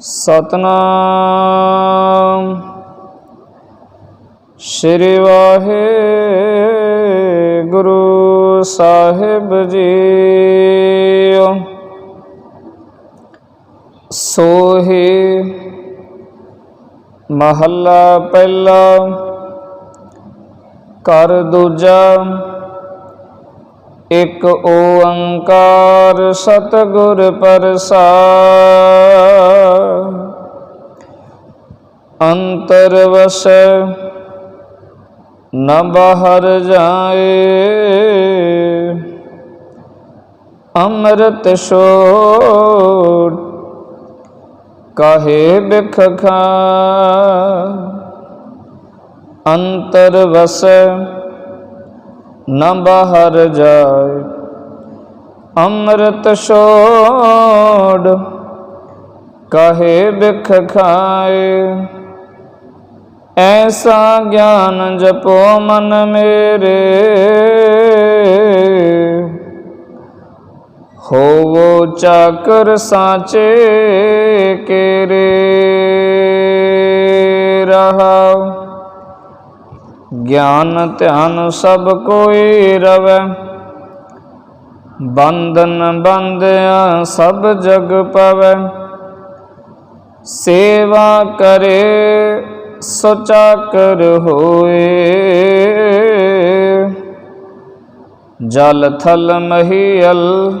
ਸਤਨਾਮ। ਸ੍ਰੀ ਵਾਹਿਗੁਰੂ ਸਾਹਿਬ ਜੀ। ਸੋਹੇ ਮਹੱਲਾ ਪਹਿਲਾ ਕਰ ਦੂਜਾ ਇਕ ਓੰਕਾਰ ਸਤਿਗੁਰ ਪ੍ਰਸਾਦ। ਅੰਤਰ ਵਸੈ, ਨਾ ਬਾਹਰ ਜਾਏ। ਅੰਮ੍ਰਿਤ ਛੋੜ, ਕਾਹੇ ਬਿਖ ਖਾ। ਅੰਤਰ ਵਸੈ, ਨਾ ਬਾਹਰ ਜਾਏ। ਅੰਮ੍ਰਿਤ ਛੋੜ, ਕਹੇ ਬਿਖ ਖਾਏ। ਐਸਾ ਗਿਆਨ ਜਪੋ ਮਨ ਮੇਰੇ। ਹੋਵੋ ਚਾਕਰ ਸਾਚੇ ਕੇਰੇ। ਰਹਾਉ। ਗਿਆਨ ਧਿਆਨ ਸਭ ਕੋਈ ਰਵੈ। ਬੰਧਨ ਬੰਦਿਆ ਸਭ ਜਗ ਪਵੈ। ਸੇਵਾ ਕਰੇ ਸੁਚਾਕਰ ਹੋਏ। ਜਲ ਥਲ ਮਹੀਲ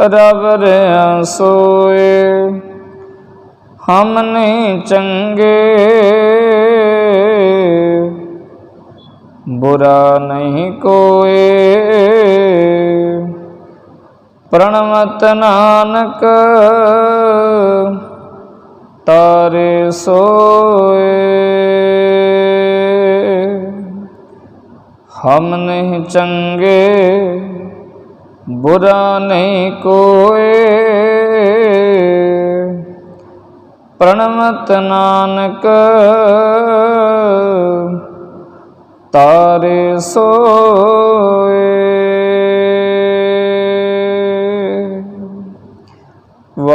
ਰਵ ਰਿਆ ਸੋਏ। ਹਮ ਨਹੀਂ ਚੰਗੇ। ਬੁਰਾ ਨਹੀਂ ਕੋਏ। ਪ੍ਰਣਮਤ ਨਾਨਕ ਤਾਰੇ ਸੋਏ। ਹਮ ਨਹੀਂ ਚੰਗੇ ਬੁਰਾ ਨਹੀਂ ਕੋਏ। ਪ੍ਰਣਮਤ ਨਾਨਕ ਤਾਰੇ ਸੋਏ।